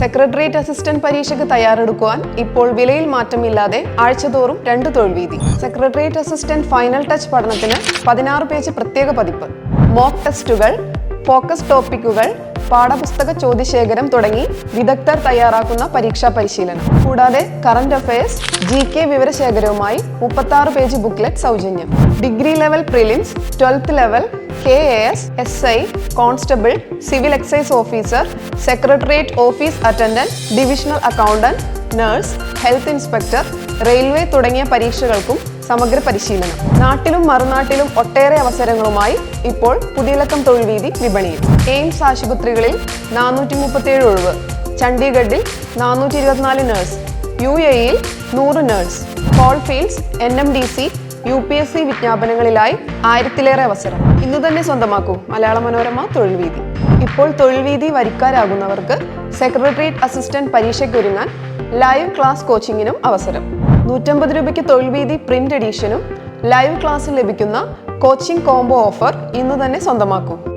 Secretariat assistant പരീക്ഷയ്ക്ക് തയ്യാറെടുക്കുവാൻ ഇപ്പോൾ വിലയിൽ മാറ്റമില്ലാതെ ആഴ്ചതോറും രണ്ട് തൊഴിൽ വീതി. സെക്രട്ടേറിയറ്റ് അസിസ്റ്റന്റ് ഫൈനൽ ടച്ച് പഠനത്തിന് പതിനാറ് പേജ് പ്രത്യേക പതിപ്പ്. മോക്ക് ടെസ്റ്റുകൾ ഫോക്കസ് ടോപ്പിക്കുകൾ പാഠപുസ്തക ചോദ്യശേഖരം തുടങ്ങി വിദഗ്ധർ തയ്യാറാക്കുന്ന പരീക്ഷാ പരിശീലനം. കൂടാതെ കറന്റ് അഫയേഴ്സ് ജി കെ വിവരശേഖരവുമായി മുപ്പത്തി പേജ് ബുക്ക്ലെറ്റ് സൗജന്യം. Degree level prelims twelfth level K S S I constable civil excise officer secretariat office attendant divisional accountant nurse health inspector railway തുടങ്ങിയ പരീക്ഷകൾക്കും സമഗ്ര പരിശീലനം. നാട്ടിലും മറുനാട്ടിലും ഒട്ടേറെ അവസരങ്ങളുമായി ഇപ്പോൾ പുതിയലക്കം തൊഴിൽ വീതി വിപണിയിൽ. എയിംസ് ആശുപത്രികളിൽ നാനൂറ്റി മുപ്പത്തിയേഴ് ഒഴിവ്. ചണ്ഡീഗഡിൽ നാനൂറ്റി ഇരുപത്തിനാല് നഴ്സ് യു എയിൽ നൂറ് nurse coalfields N M D C U P S C വിജ്ഞാപനങ്ങളിലായി ആയിരത്തിലേറെ അവസരം. ഇന്ന് തന്നെ സ്വന്തമാക്കൂ മലയാള മനോരമ തൊഴിൽ വീതി ഇപ്പോൾ തൊഴിൽ വീതി വരിക്കാരാകുന്നവർക്ക് സെക്രട്ടേറിയറ്റ് അസിസ്റ്റന്റ് പരീക്ഷയ്ക്കൊരുങ്ങാൻ ലൈവ് ക്ലാസ് കോച്ചിങ്ങിനും അവസരം. നൂറ്റമ്പത് രൂപയ്ക്ക് തൊഴിൽ വീതി പ്രിന്റ് എഡീഷനും ലൈവ് ക്ലാസ്സിൽ ലഭിക്കുന്ന കോച്ചിംഗ് കോംബോ ഓഫർ ഇന്ന് തന്നെ സ്വന്തമാക്കൂ.